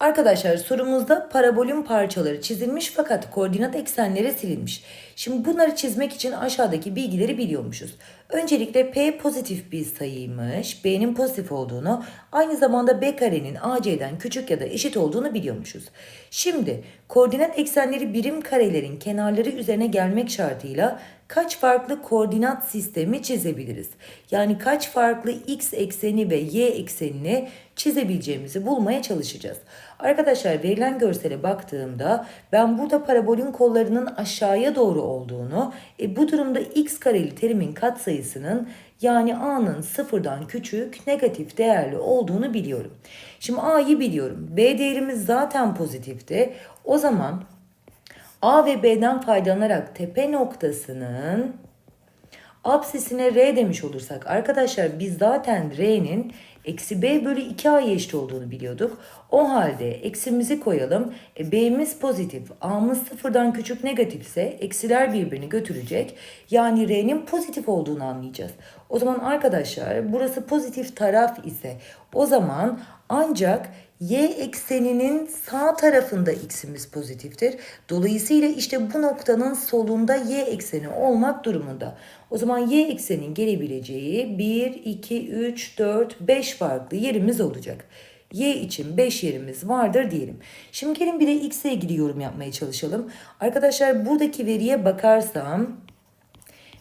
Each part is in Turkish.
Arkadaşlar sorumuzda parabolün parçaları çizilmiş fakat koordinat eksenleri silinmiş. Şimdi bunları çizmek için aşağıdaki bilgileri biliyormuşuz. Öncelikle P pozitif bir sayıymış, B'nin pozitif olduğunu, aynı zamanda B karenin AC'den küçük ya da eşit olduğunu biliyormuşuz. Şimdi koordinat eksenleri birim karelerin kenarları üzerine gelmek şartıyla kaç farklı koordinat sistemi çizebiliriz? Yani kaç farklı x ekseni ve y eksenini çizebileceğimizi bulmaya çalışacağız. Arkadaşlar verilen görsele baktığımda ben burada parabolün kollarının aşağıya doğru olduğunu, e, bu durumda x kareli terimin katsayısının yani a'nın sıfırdan küçük negatif değerli olduğunu biliyorum. Şimdi a'yı biliyorum. B değerimiz zaten pozitifti. O zaman A ve B'den faydalanarak tepe noktasının absisine R demiş olursak arkadaşlar biz zaten R'nin eksi B bölü 2A'ya eşit olduğunu biliyorduk. O halde eksimizi koyalım. E, B'miz pozitif, A'mız sıfırdan küçük negatifse eksiler birbirini götürecek. Yani R'nin pozitif olduğunu anlayacağız. O zaman arkadaşlar burası pozitif taraf ise o zaman ancak y ekseninin sağ tarafında x'imiz pozitiftir. Dolayısıyla işte bu noktanın solunda y ekseni olmak durumunda. O zaman y eksenin gelebileceği 1, 2, 3, 4, 5 farklı yerimiz olacak. Y için 5 yerimiz vardır diyelim. Şimdi gelin bir de x ile ilgili yorum yapmaya çalışalım. Arkadaşlar buradaki veriye bakarsam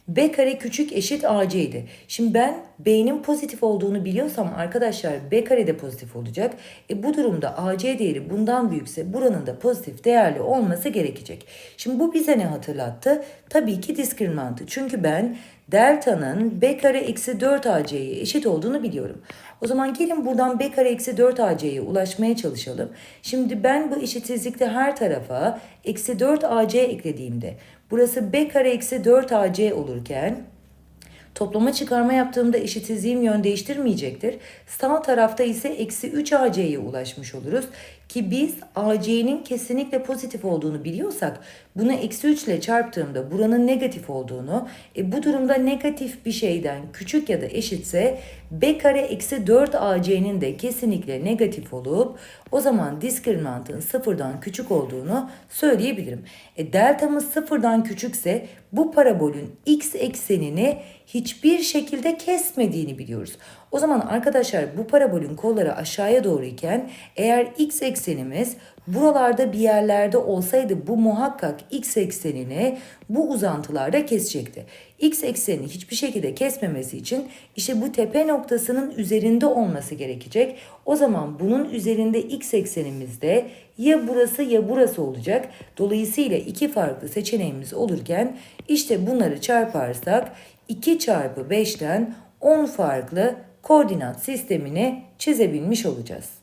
B kare küçük eşit AC'ydi. Şimdi ben B'nin pozitif olduğunu biliyorsam arkadaşlar B kare de pozitif olacak. E bu durumda AC değeri bundan büyükse buranın da pozitif değerli olması gerekecek. Şimdi bu bize ne hatırlattı? Tabii ki diskriminantı. Çünkü ben delta'nın B kare eksi 4 AC'ye eşit olduğunu biliyorum. O zaman gelin buradan B kare eksi 4 AC'ye ulaşmaya çalışalım. Şimdi ben bu eşitsizlikte her tarafa eksi 4 AC eklediğimde burası B kare eksi 4 AC olurken Toplama çıkarma yaptığımda eşitsizliğim yön değiştirmeyecektir. Sağ tarafta ise eksi 3 AC'ye ulaşmış oluruz. Ki biz AC'nin kesinlikle pozitif olduğunu biliyorsak bunu eksi 3 ile çarptığımda buranın negatif olduğunu e, bu durumda negatif bir şeyden küçük ya da eşitse B kare eksi 4 AC'nin de kesinlikle negatif olup o zaman diskriminantın sıfırdan küçük olduğunu söyleyebilirim. E, deltamız sıfırdan küçükse bu parabolün x eksenini hiçbir şekilde kesmediğini biliyoruz. O zaman arkadaşlar bu parabolün kolları aşağıya doğru iken eğer x eksenimiz buralarda bir yerlerde olsaydı bu muhakkak x eksenini bu uzantılarda kesecekti. X eksenini hiçbir şekilde kesmemesi için işte bu tepe noktasının üzerinde olması gerekecek. O zaman bunun üzerinde x eksenimizde ya burası ya burası olacak. Dolayısıyla iki farklı seçeneğimiz olurken işte bunları çarparsak 2 çarpı 5'ten 10 farklı koordinat sistemini çizebilmiş olacağız.